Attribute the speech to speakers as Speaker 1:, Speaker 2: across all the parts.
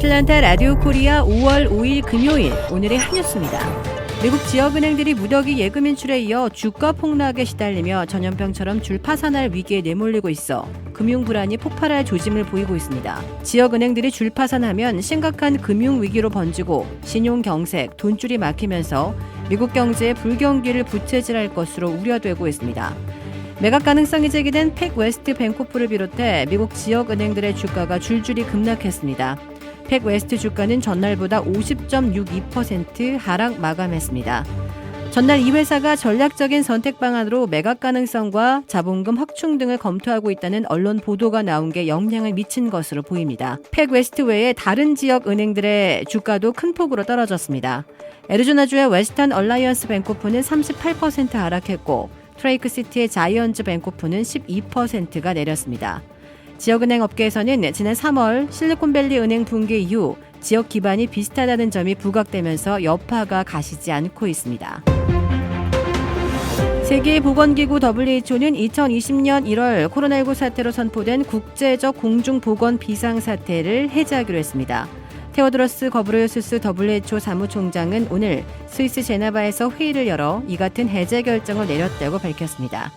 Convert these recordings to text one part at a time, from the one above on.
Speaker 1: 애틀란타 라디오 코리아 5월 5일 금요일 오늘의 한 뉴스입니다. 미국 지역은행들이 무더기 예금 인출에 이어 주가 폭락에 시달리며 전염병처럼 줄 파산할 위기에 내몰리고 있어 금융 불안이 폭발할 조짐을 보이고 있습니다. 지역은행들이 줄 파산하면 심각한 금융 위기로 번지고 신용 경색, 돈줄이 막히면서 미국 경제의 불경기를 부채질할 것으로 우려되고 있습니다. 매각 가능성이 제기된 팩 웨스트 뱅코프를 비롯해 미국 지역 은행들의 주가가 줄줄이 급락했습니다. 팩 웨스트 주가는 전날보다 50.62% 하락 마감했습니다. 전날 이 회사가 전략적인 선택 방안으로 매각 가능성과 자본금 확충 등을 검토하고 있다는 언론 보도가 나온 게 영향을 미친 것으로 보입니다. 팩 웨스트 외에 다른 지역 은행들의 주가도 큰 폭으로 떨어졌습니다. 애리조나주의 웨스턴 얼라이언스 뱅코프는 38% 하락했고 트레이크 시티의 자이언즈 뱅코프는 12%가 내렸습니다. 지역은행 업계에서는 지난 3월 실리콘밸리 은행 붕괴 이후 지역 기반이 비슷하다는 점이 부각되면서 여파가 가시지 않고 있습니다. 세계보건기구 WHO는 2020년 1월 코로나19 사태로 선포된 국제적 공중보건 비상사태를 해제하기로 했습니다. 테오드로스 거브르요스스 WHO 사무총장은 오늘 스위스 제네바에서 회의를 열어 이 같은 해제 결정을 내렸다고 밝혔습니다.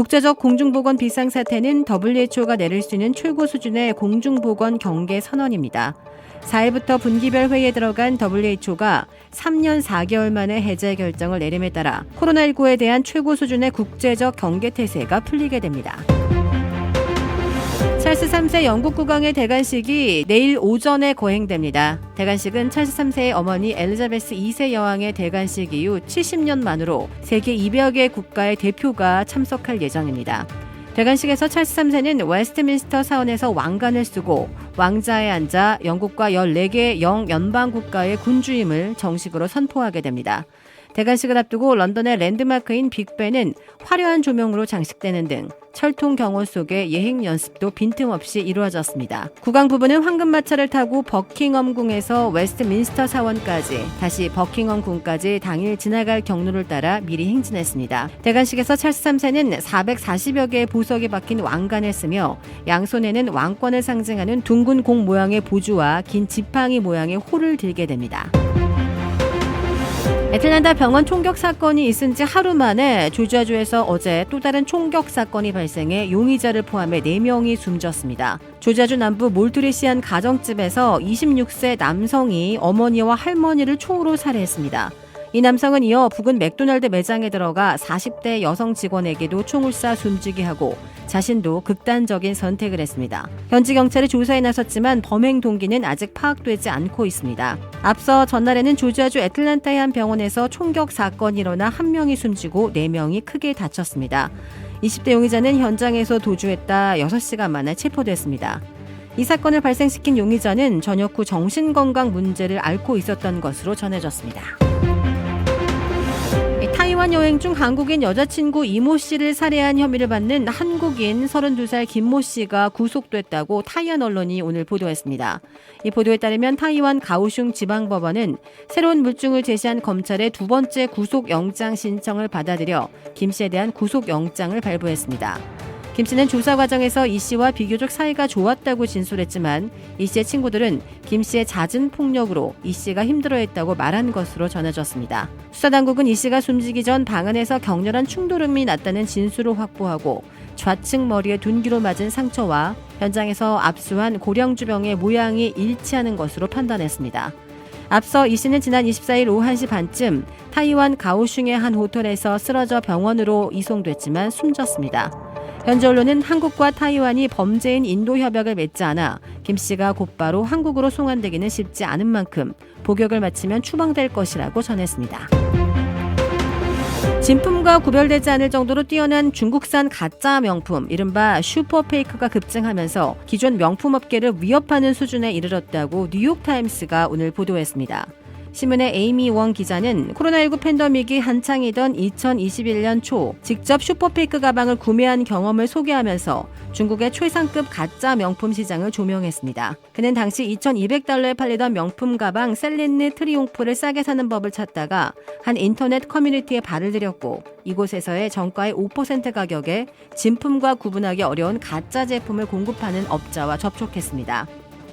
Speaker 1: 국제적 공중보건 비상사태는 WHO가 내릴 수 있는 최고 수준의 공중보건 경계 선언입니다. 4일부터 분기별 회의에 들어간 WHO가 3년 4개월 만에 해제 결정을 내림에 따라 코로나19에 대한 최고 수준의 국제적 경계 태세가 풀리게 됩니다. 찰스 3세 영국 국왕의 대관식이 내일 오전에 거행됩니다. 대관식은 찰스 3세의 어머니 엘리자베스 2세 여왕의 대관식 이후 70년 만으로 세계 200여 개 국가의 대표가 참석할 예정입니다. 대관식에서 찰스 3세는 웨스트민스터 사원에서 왕관을 쓰고 왕자에 앉아 영국과 14개 영 연방 국가의 군주임을 정식으로 선포하게 됩니다. 대관식을 앞두고 런던의 랜드마크인 빅벤은 화려한 조명으로 장식되는 등 철통 경호 속의 예행 연습도 빈틈없이 이루어졌습니다. 국왕 부부는 황금마차를 타고 버킹엄 궁에서 웨스트민스터 사원까지 다시 버킹엄 궁까지 당일 지나갈 경로를 따라 미리 행진했습니다. 대관식에서 찰스 3세는 440여 개의 보석이 박힌 왕관을 쓰며 양손에는 왕권을 상징하는 둥근 공 모양의 보주와 긴 지팡이 모양의 호를 들게 됩니다. 애틀란타 병원 총격 사건이 있은 지 하루 만에 조지아주에서 어제 또 다른 총격 사건이 발생해 용의자를 포함해 4명이 숨졌습니다. 조지아주 남부 몰트리시안 가정집에서 26세 남성이 어머니와 할머니를 총으로 살해했습니다. 이 남성은 이어 부근 맥도날드 매장에 들어가 40대 여성 직원에게도 총을 쏴 숨지게 하고 자신도 극단적인 선택을 했습니다. 현지 경찰이 조사에 나섰지만 범행 동기는 아직 파악되지 않고 있습니다. 앞서 전날에는 조지아주 애틀란타의 한 병원에서 총격 사건이 일어나 한 명이 숨지고 네 명이 크게 다쳤습니다. 20대 용의자는 현장에서 도주했다 6시간 만에 체포됐습니다. 이 사건을 발생시킨 용의자는 저녁 후 정신건강 문제를 앓고 있었던 것으로 전해졌습니다. 타이완 여행 중 한국인 여자친구 이모 씨를 살해한 혐의를 받는 한국인 32살 김모 씨가 구속됐다고 타이완 언론이 오늘 보도했습니다. 이 보도에 따르면 타이완 가오슝 지방법원은 새로운 물증을 제시한 검찰의 두 번째 구속영장 신청을 받아들여 김 씨에 대한 구속영장을 발부했습니다. 김 씨는 조사 과정에서 이 씨와 비교적 사이가 좋았다고 진술했지만 이 씨의 친구들은 김 씨의 잦은 폭력으로 이 씨가 힘들어했다고 말한 것으로 전해졌습니다. 수사당국은 이 씨가 숨지기 전 방 안에서 격렬한 충돌음이 났다는 진술을 확보하고 좌측 머리에 둔기로 맞은 상처와 현장에서 압수한 고령주병의 모양이 일치하는 것으로 판단했습니다. 앞서 이 씨는 지난 24일 오후 1시 반쯤 타이완 가오슝의 한 호텔에서 쓰러져 병원으로 이송됐지만 숨졌습니다. 현지 언론은 한국과 타이완이 범죄인 인도 협약을 맺지 않아 김 씨가 곧바로 한국으로 송환되기는 쉽지 않은 만큼 복역을 마치면 추방될 것이라고 전했습니다. 진품과 구별되지 않을 정도로 뛰어난 중국산 가짜 명품, 이른바 슈퍼페이크가 급증하면서 기존 명품 업계를 위협하는 수준에 이르렀다고 뉴욕타임스가 오늘 보도했습니다. 신문의 에이미 원 기자는 코로나19 팬데믹이 한창이던 2021년 초 직접 슈퍼페이크 가방을 구매한 경험을 소개하면서 중국의 최상급 가짜 명품 시장을 조명했습니다. 그는 당시 2,200달러에 팔리던 명품 가방 셀린느 트리용프를 싸게 사는 법을 찾다가 한 인터넷 커뮤니티에 발을 들였고 이곳에서의 정가의 5% 가격에 진품과 구분하기 어려운 가짜 제품을 공급하는 업자와 접촉했습니다.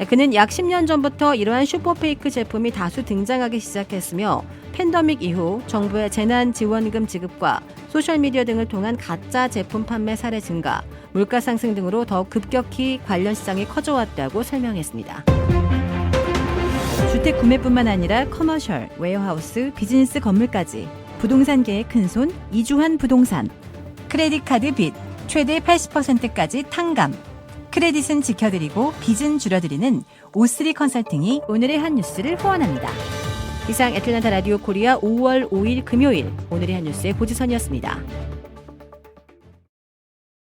Speaker 1: 그는 약 10년 전부터 이러한 슈퍼페이크 제품이 다수 등장하기 시작했으며 팬더믹 이후 정부의 재난 지원금 지급과 소셜미디어 등을 통한 가짜 제품 판매 사례 증가, 물가 상승 등으로 더욱 급격히 관련 시장이 커져왔다고 설명했습니다. 주택 구매뿐만 아니라 커머셜, 웨어하우스, 비즈니스 건물까지 부동산계의 큰손 이주환 부동산 크레딧 카드 빚 최대 80%까지 탕감 크레딧은 지켜드리고 빚은 줄여드리는 오스리 컨설팅이 오늘의 한 뉴스를 후원합니다. 이상 애틀란타 라디오 코리아 5월 5일 금요일 오늘의 한 뉴스의 보지선이었습니다.